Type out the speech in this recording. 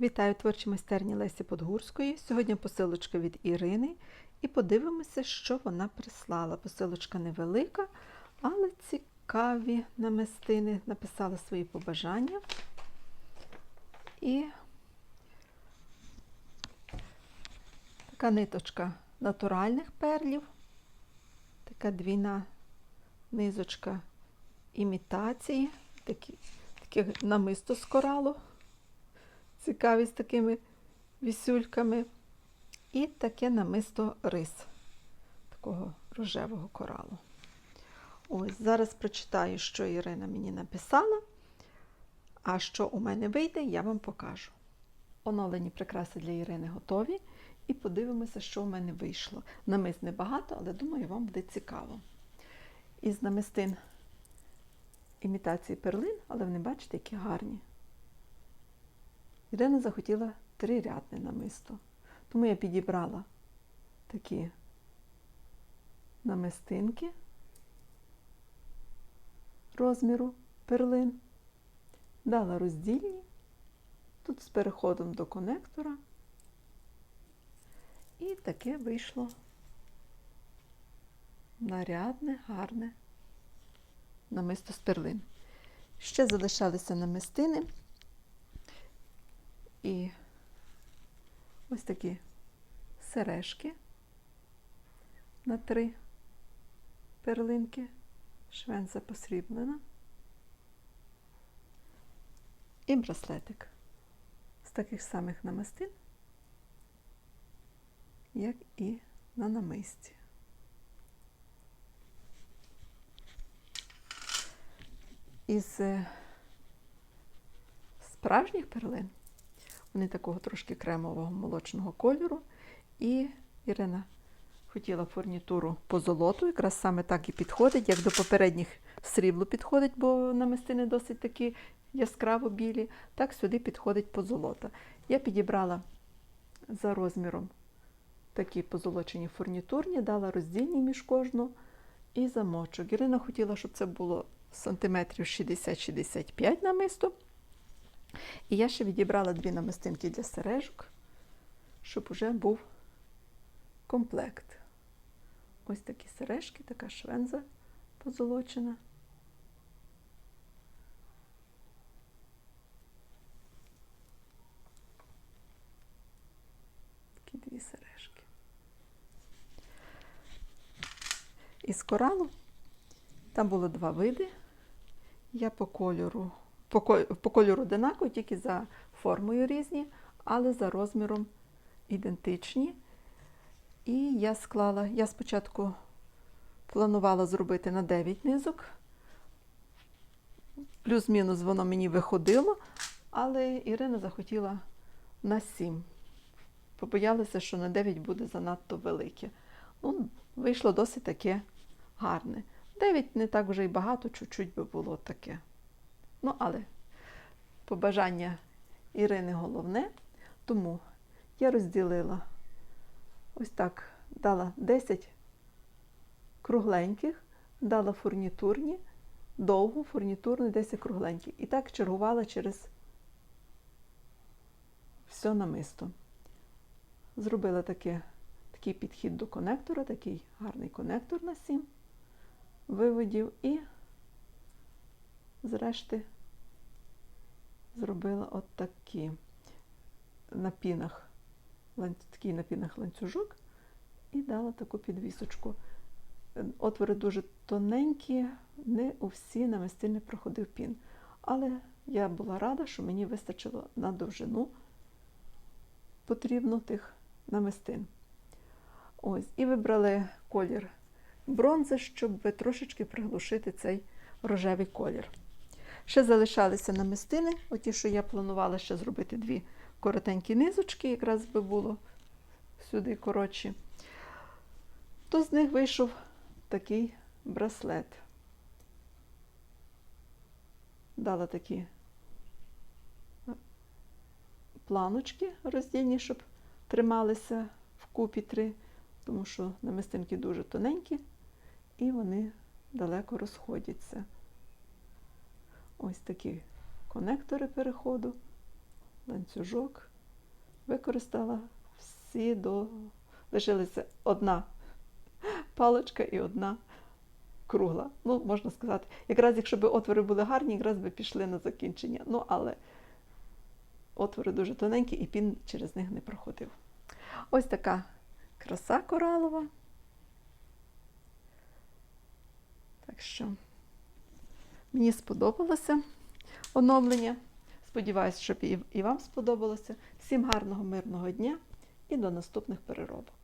Вітаю творчі майстерні Лесі Подгурської. Сьогодні посилочка від Ірини. І подивимося, що вона прислала. Посилочка невелика, але цікаві намистини. Написала свої побажання. І така ниточка натуральних перлів. Така двійна низочка імітації. Такі, таке намисто з коралу цікаві з такими вісюльками. І таке намисто рис такого рожевого коралу. Ось зараз прочитаю, що Ірина мені написала. А що у мене вийде, я вам покажу. Оновлені прикраси для Ірини готові. І подивимося, що у мене вийшло. Намист небагато, але думаю, вам буде цікаво. Із намистин імітації перлин, але вони бачите, які гарні. Ірина захотіла трирядне намисто. Тому я підібрала такі намистинки розміру перлин, дала роздільні, тут з переходом до конектора. І таке вийшло нарядне, гарне намисто з перлин. Ще залишалися намистини. І ось такі сережки на три перлинки, швенця посріблена. І браслетик з таких самих намистин, як і на намисті. Із е, справжніх перлин вони такого трошки кремового молочного кольору. І Ірина хотіла фурнітуру по золоту, якраз саме так і підходить, як до попередніх срібло підходить, бо намистини досить такі яскраво білі. Так сюди підходить позолота. Я підібрала за розміром такі позолочені фурнітурні, дала роздільні між кожну і замочок. Ірина хотіла, щоб це було сантиметрів 60-65 намисто. І я ще відібрала дві намистинки для сережок, щоб уже був комплект. Ось такі сережки, така швенза позолочена. Такі дві сережки. Із коралу там було два види. Я по кольору по, кольору одинакові, тільки за формою різні, але за розміром ідентичні. І я склала, я спочатку планувала зробити на 9 низок, плюс-мінус воно мені виходило, але Ірина захотіла на 7. Побоялася, що на 9 буде занадто велике. Ну, Вийшло досить таке гарне. 9 не так вже й багато, чуть-чуть би було таке. Ну, але побажання Ірини головне, тому я розділила ось так, дала 10 кругленьких, дала фурнітурні, довгу фурнітурну, 10 кругленьких. І так чергувала через все намисто. Зробила таке, такий підхід до конектора, такий гарний конектор на 7 виводів і зрешти зробила от такі на пінах, такий на пінах ланцюжок і дала таку підвісочку. Отвори дуже тоненькі, не у всі намистини проходив пін. Але я була рада, що мені вистачило на довжину потрібно тих намистин. Ось, І вибрали колір бронзи, щоб трошечки приглушити цей рожевий колір. Ще залишалися намистини, оті, що я планувала ще зробити дві коротенькі низочки, якраз би було сюди коротші. То з них вийшов такий браслет. Дала такі планочки роздільні, щоб трималися вкупі три, тому що намистинки дуже тоненькі і вони далеко розходяться. Ось такі конектори переходу ланцюжок. Використала всі до. Лишилася одна паличка і одна кругла. Ну, можна сказати, якраз якщо б отвори були гарні, якраз би пішли на закінчення. Ну, але отвори дуже тоненькі і пін через них не проходив. Ось така краса коралова. Так що мені сподобалося оновлення. Сподіваюсь, щоб і, вам сподобалося. Всім гарного, мирного дня і до наступних переробок.